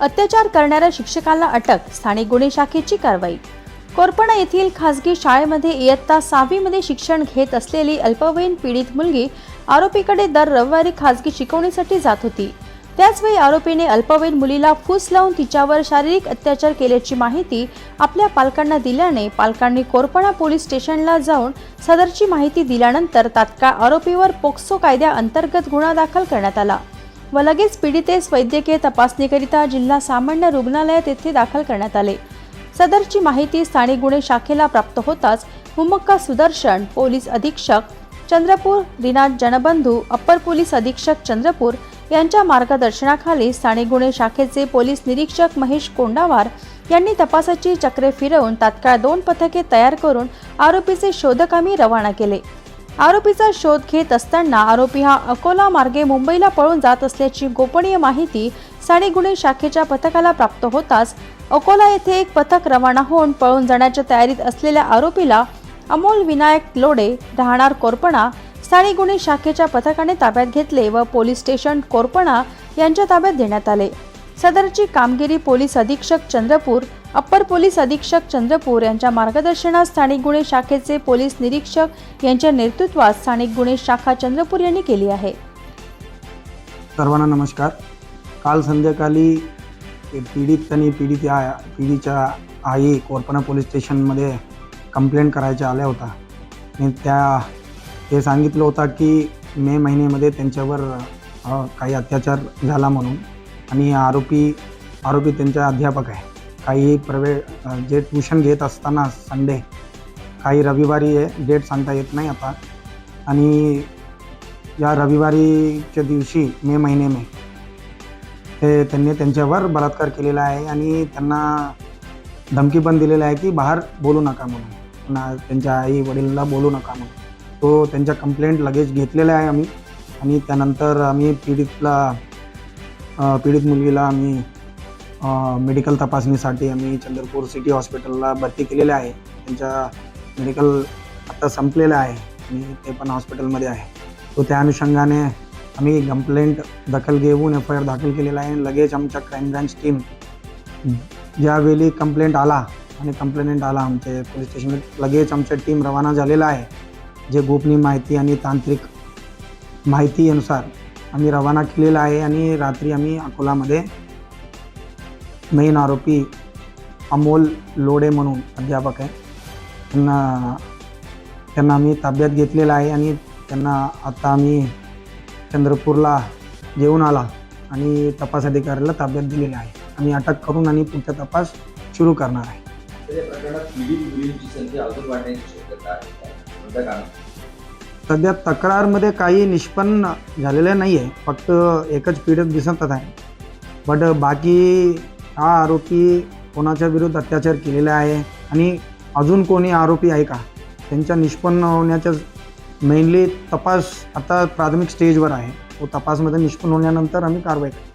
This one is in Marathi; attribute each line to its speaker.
Speaker 1: अत्याचार करणाऱ्या शिक्षकाला अटक स्थानिक गुन्हे शाखेची कारवाई. कोरपणा येथील खासगी शाळेमध्ये इयत्ता सहावीमध्ये शिक्षण घेत असलेली अल्पवयीन पीडित मुलगी आरोपीकडे दर रविवारी खासगी शिकवणीसाठी जात होती. त्याचवेळी आरोपीने अल्पवयीन मुलीला फूस लावून तिच्यावर शारीरिक अत्याचार केल्याची माहिती आपल्या पालकांना दिल्याने पालकांनी कोरपणा पोलीस स्टेशनला जाऊन सदरची माहिती दिल्यानंतर तात्काळ आरोपीवर पोक्सो कायद्याअंतर्गत गुन्हा दाखल करण्यात आला. व लगेच पीडितेस वैद्यकीय तपासणीकरिता जिल्हा सामान्य रुग्णालयात येथे दाखल करण्यात आले. सदरची माहिती स्थानिक गुन्हे शाखेला प्राप्त होताच हुमक्का सुदर्शन पोलीस अधीक्षक चंद्रपूर दिनाथ जनबंधू अप्पर पोलीस अधीक्षक चंद्रपूर यांच्या मार्गदर्शनाखाली स्थानिक गुन्हे शाखेचे पोलीस निरीक्षक महेश कोंडावार यांनी तपासाची चक्रे फिरवून तात्काळ दोन पथके तयार करून आरोपीचे शोधकामी रवाना केले. आरोपीचा शोध घेत असताना आरोपी हा अकोला मार्गे मुंबईला पळून जात असल्याची गोपनीय माहिती साडे गुन्हे शाखेच्या पथकाला प्राप्त होताच अकोला येथे एक पथक रवाना होऊन पळून जाण्याच्या तयारीत असलेल्या आरोपीला अमोल विनायक लोडे राहणार कोरपणा साडे गुन्हे शाखेच्या पथकाने ताब्यात घेतले व पोलीस स्टेशन कोरपणा यांच्या ताब्यात देण्यात आले. सदरची कामगिरी पोलीस अधीक्षक चंद्रपूर अप्पर पोलीस अधीक्षक चंद्रपूर यांच्या मार्गदर्शनात स्थानिक गुन्हे शाखेचे पोलीस निरीक्षक यांच्या नेतृत्वात स्थानिक गुन्हे शाखा चंद्रपूर यांनी केली आहे.
Speaker 2: सर्वांना नमस्कार. काल संध्याकाळी पीडित आणि पीडित या पीडितच्या आई कोरपणा पोलीस स्टेशनमध्ये कंप्लेंट करायच्या आल्या होता आणि त्या ते सांगितलं होता की मे महिन्यामध्ये त्यांच्यावर काही अत्याचार झाला म्हणून. आणि आरोपी आरोपी त्यांचा अध्यापक आहे. काही प्रवे जे ट्यूशन घेत असताना संडे काही रविवारी आहे डेट सांगता येत नाही आता. आणि या रविवारीच्या दिवशी मे महिने मे ते त्यांनी त्यांच्यावर बलात्कार केलेला आहे आणि त्यांना धमकी पण दिलेला आहे की बाहेर बोलू नका म्हणून. पुन्हा त्यांच्या आई वडीलला बोलू नका म्हणून. तो त्यांच्या कंप्लेंट लगेच घेतलेला आहे आम्ही. आणि त्यानंतर आम्ही पीडितला पीडित मुलगीला आम्ही मेडिकल तपासणीसाठी आम्ही चंद्रपूर सिटी हॉस्पिटलला भरती केलेले आहे. त्यांच्या मेडिकल आता संपलेलं आहे आणि ते पण हॉस्पिटलमध्ये आहे. तो त्या अनुषंगाने आम्ही कंप्लेंट दखल घेऊन एफ आय आर दाखल केलेला आहे. लगेच आमच्या क्राईम ब्रांच टीम ज्यावेळी कंप्लेंट आला आणि कंप्लेंट आला आमच्या पोलीस स्टेशन लगेच आमच्या टीम रवाना झालेला आहे. जे गोपनीय माहिती आणि तांत्रिक माहितीनुसार आम्ही रवाना केलेला आहे आणि रात्री आम्ही अकोलामध्ये मेन आरोपी अमोल लोडे म्हणून अध्यापक आहे. त्यांना त्यांना आम्ही ताब्यात घेतलेला आहे आणि त्यांना आता आम्ही चंद्रपूरला घेऊन आला आणि तपास अधिकाऱ्याला ताब्यात दिलेला आहे. आम्ही अटक करून आणि पुढचा तपास सुरू करणार आहे. सध्या तक्रारमध्ये काही निष्पन्न झालेलं नाही आहे फक्त एकच पीडित दिसतच आहे. बट बाकी हा आरोपी कोणाच्या विरुद्ध अत्याचार केलेला आहे आणि अजून कोणी आरोपी आहे का? त्यांच्या निष्पन्न होण्याच्या मेनली तपास आता प्राथमिक स्टेजवर आहे. तो तपासमध्ये निष्पन्न होण्यानंतर आम्ही कारवाई करू